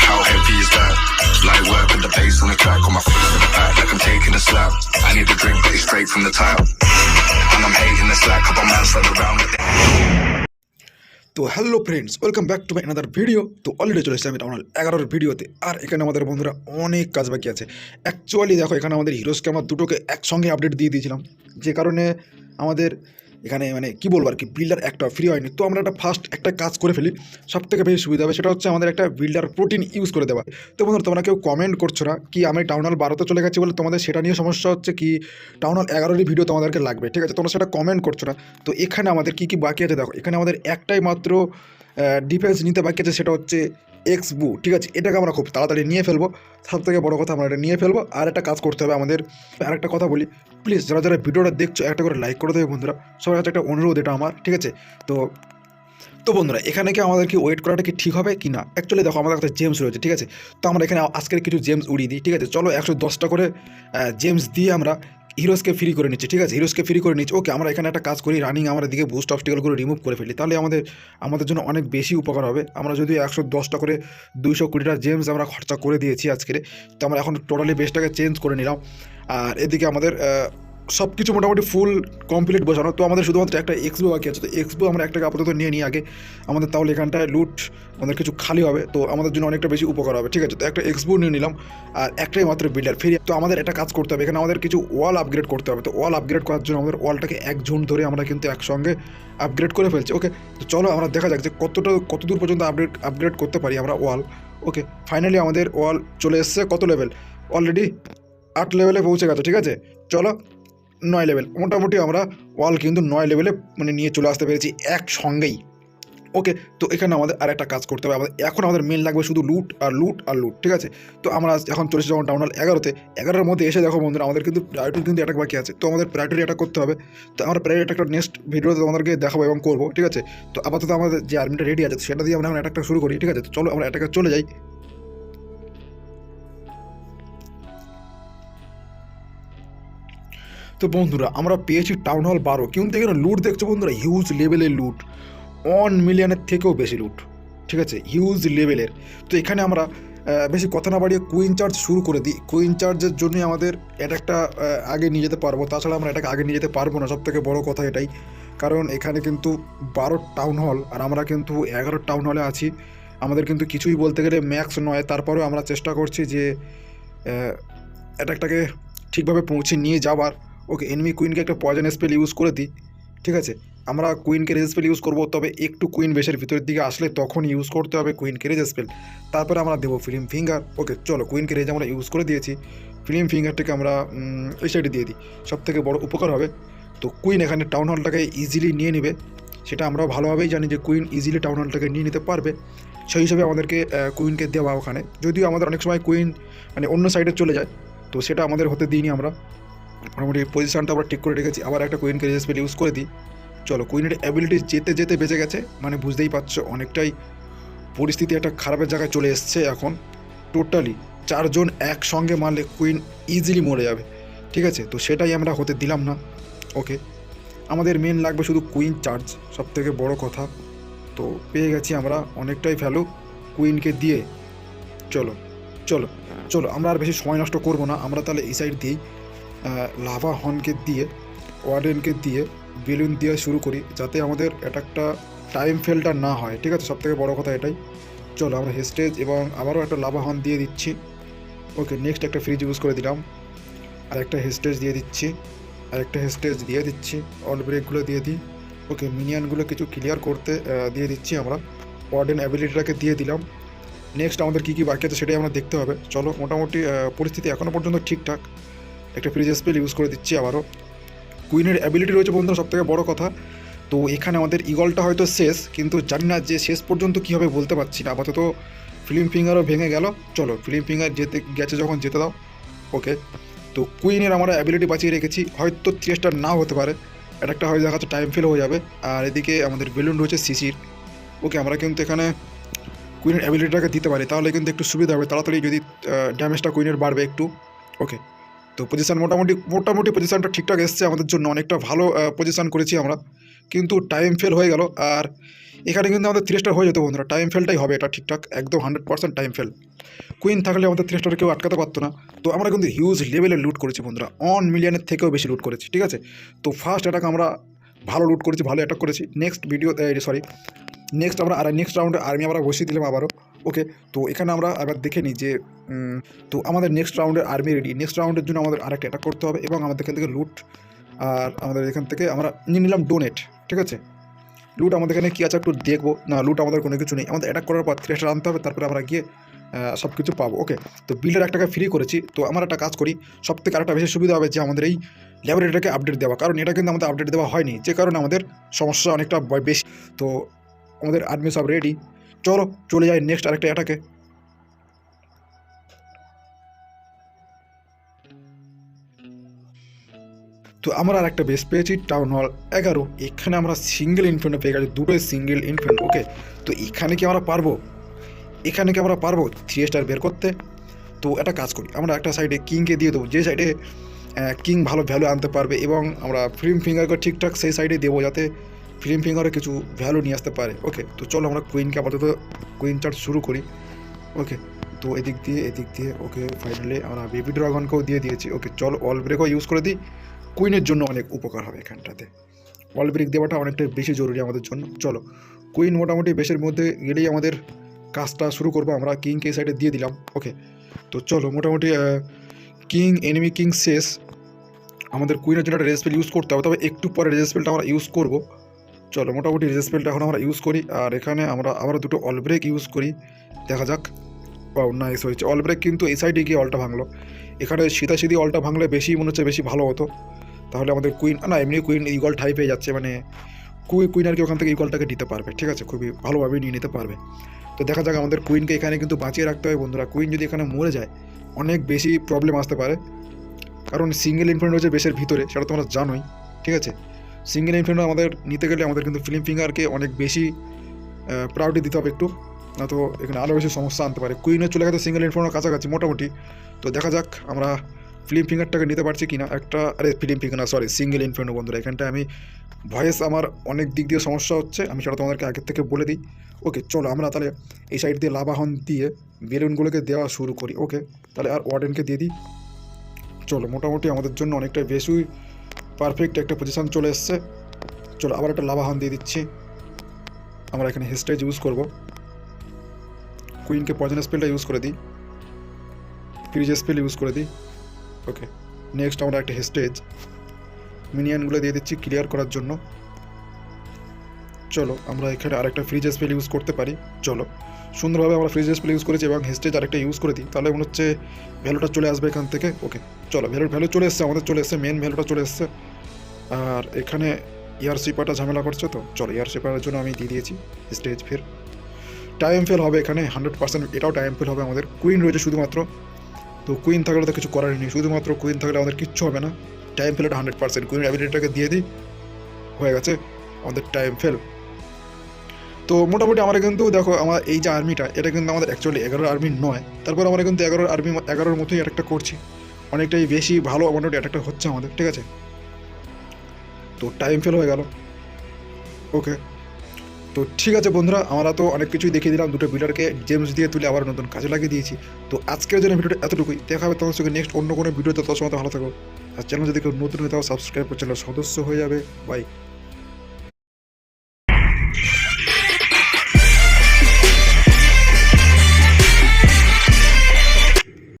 How heavy is that? Light work with the bass on the track, on my feet to the back, like I'm taking a slap. I need a drink, but it's straight from the tap. And I'm hating the slack, couple man run around like they তো hello friends welcome back to my another video তো already চলে এসেছি আমি টাউনাল এগারোর ভিডিওতে আর এখানে আমাদের বন্ধুরা অনেক কাজ বাকি আছে অ্যাকচুয়ালি দেখো এখানে আমাদের হিরোসকে আমরা দুটোকে একসঙ্গে আপডেট দিয়ে দিয়েছিলাম যে কারণে আমাদের এখানে মানে কি বলব আর কি বিল্ডার একটা ফ্রি হয়নি। তো আমরা একটা ফার্স্ট একটা কাজ করে ফেলি সব থেকে বেশি সুবিধা হবে, সেটা হচ্ছে আমাদের একটা বিল্ডার প্রোটিন ইউজ করে দেওয়া। তো বন্ধুরা, তোমরা কেউ কমেন্ট করছ না কি আমি টাউনাল বারোতে চলে গেছি বলে তোমাদের সেটা নিয়ে সমস্যা হচ্ছে কি টাউনাল এগারোরই ভিডিও তোমাদেরকে লাগবে, ঠিক আছে? তোমরা সেটা কমেন্ট করছ না। তো এখানে আমাদের কী কী বাকি আছে দেখো, এখানে আমাদের একটাই মাত্র ডিফেন্স নিতে বাকি আছে, সেটা হচ্ছে এক্স বু ঠিক আছে? এটাকে আমরা খুব তাড়াতাড়ি নিয়ে ফেলব। সব থেকে বড়ো কথা আমরা এটা নিয়ে ফেলব। আর একটা কাজ করতে হবে আমাদের। আর একটা কথা বলি প্লিজ যারা যারা ভিডিওটা দেখছ, একটা করে লাইক করে দেবে বন্ধুরা। সবার কাছে একটা অনুরোধ, এটা আমার, ঠিক আছে? তো তো বন্ধুরা, এখানে কি আমাদের কি ওয়েট করাটা কি ঠিক হবে কি না অ্যাকচুয়ালি দেখো, আমাদের কাছে জেমস রয়েছে, ঠিক আছে? তো আমরা এখানে আজকের কিছু জেমস উড়িয়ে দিই, ঠিক আছে? চলো একশো দশটা করে জেমস দিয়ে আমরা হিরোসকে ফ্রি করে নিচ্ছে, ঠিক আছে? হিরোসকে ফ্রি করে নিচ্ছে ওকে আমরা এখানে একটা কাজ করি রানিং আমরা দিকে বুস্ট অবস্টিকলগুলো রিমুভ করে ফেলি, তাহলে আমাদের আমাদের জন্য অনেক বেশি উপকার হবে। আমরা যদি একশো দশটা করে দুইশো কুড়িটা জেমস আমরা খরচা করে দিয়েছি আজকে তো আমরা এখন টোটালি বেসটাকে চেঞ্জ করে নিলাম। আর এদিকে আমাদের সব কিছু মোটামুটি ফুল কমপ্লিট বোঝানো তো আমাদের শুধুমাত্র একটা এক্সবো বাকি আছে। তো এক্সবো আমরা একটাকে আপাতত নিয়ে নিই আগে। আমাদের তাহলে এখানটায় লুট আমাদের কিছু খালি হবে। তো আমাদের জন্য অনেকটা বেশি উপকার হবে। ঠিক আছে, তো একটা এক্সবো নিয়ে নিলাম। আর একটাই মাত্র বিল্ডার ফ্রি। তো আমাদের একটা কাজ করতে হবে। এখানে আমাদের কিছু ওয়াল আপগ্রেড করতে হবে। তো ওয়াল আপগ্রেড করার জন্য আমাদের ওয়ালটাকে এক ঝুন ধরে আমরা কিন্তু একসঙ্গে আপগ্রেড করে ফেলছি। ওকে তো চলো আমরা দেখা যাক যে কতটা কত দূর পর্যন্ত আপগ্রেড আপগ্রেড করতে পারি আমরা ওয়াল ওকে ফাইনালি আমাদের ওয়াল চলে এসছে কত লেভেল অলরেডি আট লেভেলে পৌঁছে গেছে। ঠিক আছে, চলো নয় লেভেল মোটামুটি আমরা ওয়াল কিন্তু নয় লেভেলে মানে নিয়ে চলে আসতে পেরেছি একসঙ্গেই। ওকে তো এখানে আমাদের আর একটা কাজ করতে হবে। আমাদের এখন আমাদের মেন লাগবে শুধু লুট আর লুট আর লুট ঠিক আছে? তো আমরা এখন চলেছি যখন টাউনাল এগারোতে। এগারোর মধ্যে এসে দেখো বন্ধুরা, আমাদের কিন্তু প্রায়োরিটি কিন্তু অ্যাটাক বাকি আছে। তো আমাদের প্রায়োরিটি অ্যাটাক করতে হবে। তো আমরা প্রায়োরিটি অ্যাটাকটা নেক্সট ভিডিওতে তোমাদেরকে দেখাবো এবং করব, ঠিক আছে? তো আপাতত আমাদের যে আর্মিটা রেডি আছে, সেটা দিয়ে আমরা এখন অ্যাটাকটা শুরু করি, ঠিক আছে? তো চলো আমরা অ্যাটাকে চলে যাই। তো বন্ধুরা, আমরা পেয়েছি টাউন হল বারো। কিন্তু এখানে লুট দেখছ বন্ধুরা হিউজ লেভেলের লুট ওয়ান মিলিয়নের থেকেও বেশি লুট ঠিক আছে? হিউজ লেভেলের তো এখানে আমরা বেশি কথা না বাড়িয়ে কুইন চার্জ শুরু করে দিই। কুইন চার্জের জন্যই আমাদের অ্যাটাকটা আগে নিয়ে যেতে পারব। তাছাড়া আমরা এটাকে আগে নিয়ে যেতে পারব না। সব থেকে বড়ো কথা এটাই। কারণ এখানে কিন্তু বারো টাউন হল আর আমরা কিন্তু এগারো টাউন হলে আছি। আমাদের কিন্তু কিছুই বলতে গেলে ম্যাক্স নয়। তারপরেও আমরা চেষ্টা করছি যে অ্যাটাকটাকে ঠিকভাবে পৌঁছে নিয়ে যাওয়ার। ওকে এনিমি কুইনকে একটা পয়জন স্পেল ইউজ করে দিই, ঠিক আছে? আমরা কুইনকে রেজ স্পেল ইউজ করব, তবে একটু কুইন বেশের ভিতরের দিকে আসলে তখন ইউজ করতে হবে কুইনকে রেজ স্পেল তারপরে আমরা দেবো ফিল্ম ফিঙ্গার ওকে, চলো কুইনকে রেজ আমরা ইউজ করে দিয়েছি। ফিল্ম ফিঙ্গারটাকে আমরা এই সাইডে দিয়ে দিই। সব থেকে বড় উপকার হবে, তো কুইন এখানে টাউন হলটাকে ইজিলি নিয়ে নেবে। সেটা আমরাও ভালোভাবেই জানি যে কুইন ইজিলি টাউন হলটাকে নিয়ে নিতে পারবে। সেই হিসাবে আমাদেরকে কুইনকে দেওয়া ওখানে। যদিও আমাদের অনেক সময় কুইন মানে অন্য সাইডে চলে যায়, তো সেটা আমাদের হতে দিইনি আমরা। মোটামুটি পজিশনটা আমরা ঠিক করে রেখেছি। আবার একটা কুইনকে রেসপেল ইউজ করে দিই। চলো কুইনের অ্যাবিলিটি যেতে যেতে বেঁচে গেছে। মানে বুঝতেই পারছ, অনেকটাই পরিস্থিতি একটা খারাপের জায়গায় চলে এসছে এখন। টোটালি চারজন একসঙ্গে মারলে কুইন ইজিলি মরে যাবে। ঠিক আছে? তো সেটাই আমরা হতে দিলাম না। ওকে আমাদের মেন লাগবে শুধু কুইন চার্জ সব থেকে বড় কথা। তো পেয়ে গেছি আমরা অনেকটাই ভ্যালু কুইনকে দিয়ে। চলো চলো চলো, আমরা আর বেশি সময় নষ্ট করব না। আমরা তাহলে এই সাইড দিয়েই লাভা হর্নকে দিয়ে, ওয়ার্ডেনকে দিয়ে বেলুন দেওয়া শুরু করি যাতে আমাদের একটা টাইম ফেলটা না হয়। ঠিক আছে? সব থেকে বড়ো কথা এটাই। চলো, আমরা হেস্টেজ এবং আবারও একটা লাভা হর্ন দিয়ে দিচ্ছি। ওকে, নেক্সট একটা ফ্রিজ ইউজ করে দিলাম। আর একটা হেস্টেজ দিয়ে দিচ্ছি। আর একটা হেস্টেজ দিয়ে দিচ্ছি। অল ব্রেকগুলো দিয়ে দিই। ওকে, মিনিয়ানগুলো কিছু ক্লিয়ার করতে দিয়ে দিচ্ছি আমরা। ওয়ার্ডেন অ্যাবিলিটিটাকে দিয়ে দিলাম। নেক্সট আমাদের কী কী বাকি আছে সেটাই আমরা দেখতে হবে। চলো, মোটামুটি পরিস্থিতি এখনও পর্যন্ত ঠিকঠাক। একটা ফ্রিজ স্পেল ইউজ করে দিচ্ছি আবারও। কুইনের অ্যাবিলিটি রয়েছে বন্ধুরা, সবথেকে বড় কথা। তো এখানে আমাদের ইগলটা হয়তো শেষ, কিন্তু জানি না যে শেষ পর্যন্ত কী হবে বলতে পারছি না। আপাতত ফিল্ম ফিঙ্গারও ভেঙে গেল। চলো ফিল্ম ফিঙ্গার যেতে গেছে যখন যেতে দাও। ওকে তো কুইনের আমরা অ্যাবিলিটি বাঁচিয়ে রেখেছি। হয়তো চেষ্টা নাও হতে পারে। এটা একটা হয়তো দেখা যাচ্ছে টাইম ফেল হয়ে যাবে। আর এদিকে আমাদের বেলুন রয়েছে সিসির ওকে আমরা কিন্তু এখানে কুইনের অ্যাবিলিটিটাকে দিতে পারি। তাহলে কিন্তু একটু সুবিধা হবে। তাড়াতাড়ি যদি ড্যামেজটা কুইনের বাড়বে একটু। ওকে তো পজিশন মোটামুটি মোটামুটি পজিশানটা ঠিকঠাক এসছে আমাদের জন্য। অনেকটা ভালো পজিশন করেছি আমরা। কিন্তু টাইম ফেল হয়ে গেল। আর এখানে কিন্তু আমাদের থ্রি স্টার হয়ে যেত বন্ধুরা। টাইম ফেলটাই হবে এটা ঠিকঠাক। একদম hundred percent time fail queen থাকলে আমাদের থ্রি স্টার কেউ আটকাতে পারতো না। তো আমরা কিন্তু হিউজ লেভেলে লুট করেছি বন্ধুরা। অন মিলিয়নের থেকেও বেশি লুট করেছি, ঠিক আছে? তো ফার্স্ট অ্যাটাক আমরা ভালো লুট করেছি, ভালো অ্যাটাক করেছি। নেক্সট ভিডিও সরি নেক্সট আমরা, আর নেক্সট রাউন্ডে আর্মি আমরা বসিয়ে দিলাম আবারও। ওকে তো এখানে আমরা আবার দেখে নিই যে তো আমাদের নেক্সট রাউন্ডের আর্মি রেডি নেক্সট রাউন্ডের জন্য আমাদের আরেকটা অ্যাটাক করতে হবে এবং আমাদের এখান থেকে লুট আর আমাদের এখান থেকে আমরা নিয়ে নিলাম ডোনেট ঠিক আছে? লুট আমাদের এখানে কী আছে একটু দেখব। না লুট আমাদের কোনো কিছু নেই। আমাদের অ্যাটাক করার পর থ্রেশার আনতে হবে, তারপরে আমরা গিয়ে সব কিছু পাবো। ওকে তো বিল্ডের একটাকে ফ্রি করেছি। তো আমরা একটা কাজ করি সব থেকে আরেকটা বেশি সুবিধা হবে যে আমাদের এই ল্যাবরেটরিটাকে আপডেট দেওয়া। কারণ এটা কিন্তু আমাদের আপডেট দেওয়া হয়নি। যে কারণে আমাদের সমস্যা অনেকটা বেশি। তো আমাদের আর্মি সব রেডি চলো, চলে যাই নেক্সট আরেকটা অ্যাটাকে তো আমরা আর একটা বেস পেয়েছি টাউন হল এগারো। এখানে আমরা সিঙ্গেল ইনফ্রেন্ট পেয়ে গেছি দুটোই সিঙ্গেল ইনফ্রেন্ট ওকে তো এখানে কি আমরা পারব? এখানে কি আমরা পারব? থ্রি স্টার বের করতে। তো একটা কাজ করি, আমরা একটা সাইডে কিংকে দিয়ে দেবো, যে সাইডে কিং ভালো ভ্যালু আনতে পারবে এবং আমরা ফ্রিম ফিঙ্গারকে ঠিকঠাক সেই সাইডে দেবো যাতে ফিল্ম ফিঙ্গারে কিছু ভ্যালু নিয়ে আসতে পারে। ওকে তো চলো আমরা কুইনকে আপাতত কুইন চার্ট শুরু করি। ওকে তো এদিক দিয়ে এদিক দিয়ে ওকে ফাইনালি আমরা বেবি ড্রাগনকেও দিয়ে দিয়েছি। ওকে চলো অল ব্রেকও ইউজ করে দিই। কুইনের জন্য অনেক উপকার হবে এখানটাতে। অল ব্রেক দেওয়াটা অনেকটাই বেশি জরুরি আমাদের জন্য। চলো কুইন মোটামুটি বেশের মধ্যে গেলেই আমাদের কাজটা শুরু করব। আমরা কিংকে এই সাইডে দিয়ে দিলাম। ওকে তো চলো মোটামুটি কিং এনিমি কিং শেষ। আমাদের কুইনের জন্য একটা রেজস্পেল ইউজ করতে হবে। তবে একটু পরে রেজস্পেলটা আমরা ইউজ করব। চলো, মোটামুটি রেজস্পেলটা এখন আমরা ইউজ করি, আর এখানে আমরা আবার দুটো অল ব্রেক ইউজ করি। দেখা যাক। পাও নাইস হয়েছে। অল ব্রেক কিন্তু এই সাইডে গিয়ে অলটা ভাঙলো। এখানে সিধি অলটা ভাঙলে বেশি মনে হচ্ছে বেশি ভালো হতো। তাহলে আমাদের কুইন না এমনি কুইন ইগল ঠাই পেয়ে যাচ্ছে মানে কুই কুইন আর কি ওখান থেকে ইগলটাকে নিতে পারবে। ঠিক আছে, খুবই ভালোভাবে নিয়ে নিতে পারবে। তো দেখা যাক আমাদের কুইনকে এখানে কিন্তু বাঁচিয়ে রাখতে হবে, বন্ধুরা। কুইন যদি এখানে মরে যায়, অনেক বেশি প্রবলেম আসতে পারে। কারণ সিঙ্গেল ইনফ্রেন্ট রয়েছে বেশের ভিতরে, সেটা তোমরা জানোই। ঠিক আছে? সিঙ্গেল ইনফ্রেন্ট আমাদের নিতে গেলে আমাদের কিন্তু ফিল্ম ফিঙ্গারকে অনেক বেশি প্রায়োরিটি দিতে হবে একটু। না তো এখানে আরও বেশি সমস্যা আনতে পারে। কুইনে চলে গেছে সিঙ্গেল ইনফ্রেন্টের কাছাকাছি মোটামুটি। তো দেখা যাক আমরা ফিল্ম ফিঙ্গারটাকে নিতে পারছি কি না একটা, আরে ফিল্ম ফিঙ্গার না সরি সিঙ্গেল ইনফ্রেন্ট বন্ধুরা, এখানটায় আমি ভয়েস আমার অনেক দিক দিয়ে সমস্যা হচ্ছে। আমি সেটা তোমাদেরকে আগের থেকে বলে দিই। ওকে চলো আমরা তাহলে এই সাইড দিয়ে লাভাহন দিয়ে বেলুনগুলোকে দেওয়া শুরু করি। ওকে তাহলে আর ওয়ার্ডেনকে দিয়ে দিই। চলো, মোটামুটি আমাদের জন্য অনেকটা বেশি পারফেক্ট একটা পজিশন চলে এসছে। চলো আবার একটা লাভাহন দিয়ে দিচ্ছি। আমরা এখানে হেস্টেজ ইউজ করব। কুইনকে পয়জন স্পেলটা ইউজ করে দিই। ফ্রিজ স্পেল ইউজ করে দিই। ওকে নেক্সট আমরা একটা হেস্টেজ মিনিয়নগুলো দিয়ে দিচ্ছি ক্লিয়ার করার জন্য। চলো, আমরা এখানে আরেকটা ফ্রিজ স্পেল ইউজ করতে পারি। চলো, সুন্দরভাবে আমরা ফ্রিজ স্পেল ইউজ করেছি এবং হেস্টেজ আরেকটা ইউজ করে দিই। তাহলে মনে হচ্ছে ভ্যালুটা চলে আসবে এখান থেকে। ওকে চলো ভ্যালুর ভ্যালু চলে এসছে, আমাদের চলে এসছে মেন ভ্যালুটা চলে এসছে। আর এখানে ইয়ার সিপারটা ঝামেলা করছে তো। চলো, ইয়ার সিপারের জন্য আমি দিয়ে দিয়েছি স্টেজ ফের। টাইম ফেল হবে এখানে হান্ড্রেড পার্সেন্ট এটাও টাইম ফেল হবে আমাদের। কুইন রয়েছে শুধুমাত্র। তো কুইন থাকলে তো কিছু করার নেই, শুধুমাত্র কুইন থাকলে আমাদের কিচ্ছু হবে না। টাইম ফেলটা হান্ড্রেড পার্সেন্ট কুইন অ্যাবিলিটিটাকে দিয়ে দিই, হয়ে গেছে আমাদের টাইম ফেল তো মোটামুটি আমরা কিন্তু দেখো, আমার এই যে আর্মিটা এটা কিন্তু আমাদের অ্যাকচুয়ালি এগারোর আর্মি নয়। তারপর আমরা কিন্তু এগারোর আর্মি এগারোর মতোই অ্যাটাকটা করছি। অনেকটাই বেশি ভালো মোটামুটি অ্যাটাকটা হচ্ছে আমাদের, ঠিক আছে? তো টাইম ফেল হয়ে গেল। ওকে তো ঠিক আছে বন্ধুরা, আমরা তো অনেক কিছুই দেখিয়ে দিলাম। দুটো বিল্ডারকে জেমস দিয়ে তুলে আবার নতুন কাজে লাগিয়ে দিয়েছি। তো আজকের জন্য ভিডিওটা এতটুকুই। দেখা হবে তোমার সঙ্গে নেক্সট অন্য কোনো ভিডিওতে তোমার সময় ভালো থাকো। আর চ্যানেল যদি কেউ নতুন হয়ে থাকো সাবস্ক্রাইব করে। চ্যানেল সদস্য হয়ে যাবে। বাই